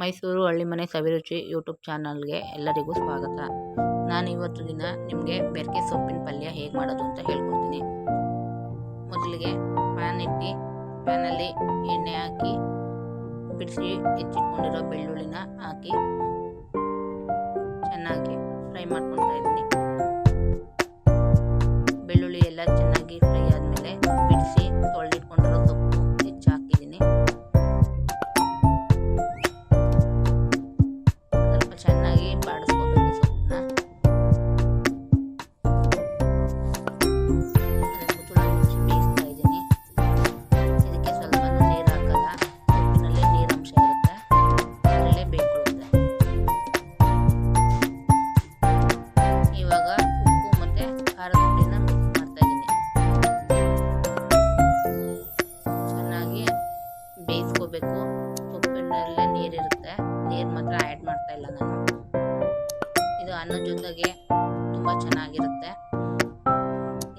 ಮೈಸೂರು ಹಳ್ಳಿಮನೆ ಸವಿರುಚಿ YouTube ಚಾನಲ್ಗೆ ಎಲ್ಲರಿಗೂ ಸ್ವಾಗತ. ನಾನು ಇವತ್ತು ದಿನ ನಿಮಗೆ ಬೆರಕೆ ಸೊಪ್ಪಿನ ಪಲ್ಯ ಹೇಗೆ ಮಾಡೋದು ಅಂತ ಹೇಳ್ಕೊಡ್ತೀನಿ. ಮೊದಲಿಗೆ ಪ್ಯಾನ್ ಇಟ್ಟು ಪ್ಯಾನಲ್ಲಿ ಎಣ್ಣೆ ಹಾಕಿ, ಬಿಡಿಸಿ ಹೆಚ್ಚಿಟ್ಕೊಂಡಿರೋ ಬೆಳ್ಳುಳ್ಳಿನ ಹಾಕಿ ಚೆನ್ನಾಗಿ ಫ್ರೈ ಮಾಡ್ಕೊತಾ ಇದ್ದೀನಿ. ಬೇಯಿಸ್ಕೋಬೇಕು ಸೊಪ್ಪಿನಲ್ಲೇ ನೀರಿರುತ್ತೆ. ನೀರು ಮಾತ್ರ ಆ್ಯಡ್ ಮಾಡ್ತಾ ಇಲ್ಲ ನಾನು. ಇದು ಅನ್ನದ ಜೊತೆಗೆ ತುಂಬ ಚೆನ್ನಾಗಿರುತ್ತೆ.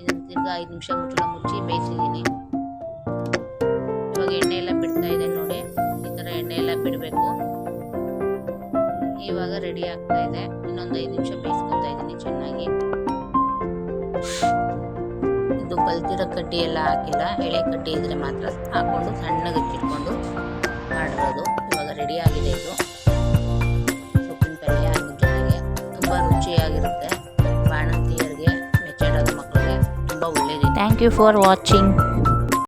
ಇದು ತಿರ್ಗಿ ಐದು ನಿಮಿಷ ಮುಚ್ಚಳ ಮುಚ್ಚಿ ಬೇಯಿಸಿದ್ದೀನಿ. ಇವಾಗ ಎಣ್ಣೆ ಎಲ್ಲ ಬಿಡ್ತಾ ಇದೆ ನೋಡಿ. ಈ ಥರ ಎಣ್ಣೆ ಎಲ್ಲ ಬಿಡಬೇಕು. ಇವಾಗ ರೆಡಿ ಆಗ್ತಾ ಇದೆ. ಇನ್ನೊಂದು ಐದು ನಿಮಿಷ ಬೇಯಿಸ್ಕೊತಾ ಇದ್ದೀನಿ ಚೆನ್ನಾಗಿ. ಇದು ಬಲ್ತಿರೋ ಕಡ್ಡಿ ಎಲ್ಲ ಹಾಕಿಲ್ಲ. ಎಳೆ ಕಡ್ಡಿ ಇದ್ರೆ ಮಾತ್ರ ಹಾಕೊಂಡು ಸಣ್ಣಗೆ ಹಚ್ಚಿಟ್ಕೊಂಡು ರುಚಿಯಾಗಿರುತ್ತೆ ಬಾಣಂತಿಯರಿಗೆ ಮೆಚ್ಚಡೋದು ಮಕ್ಕಳಿಗೆ ತುಂಬ ಒಳ್ಳೆಯದು ಥ್ಯಾಂಕ್ ಯು ಫಾರ್ ವಾಚಿಂಗ್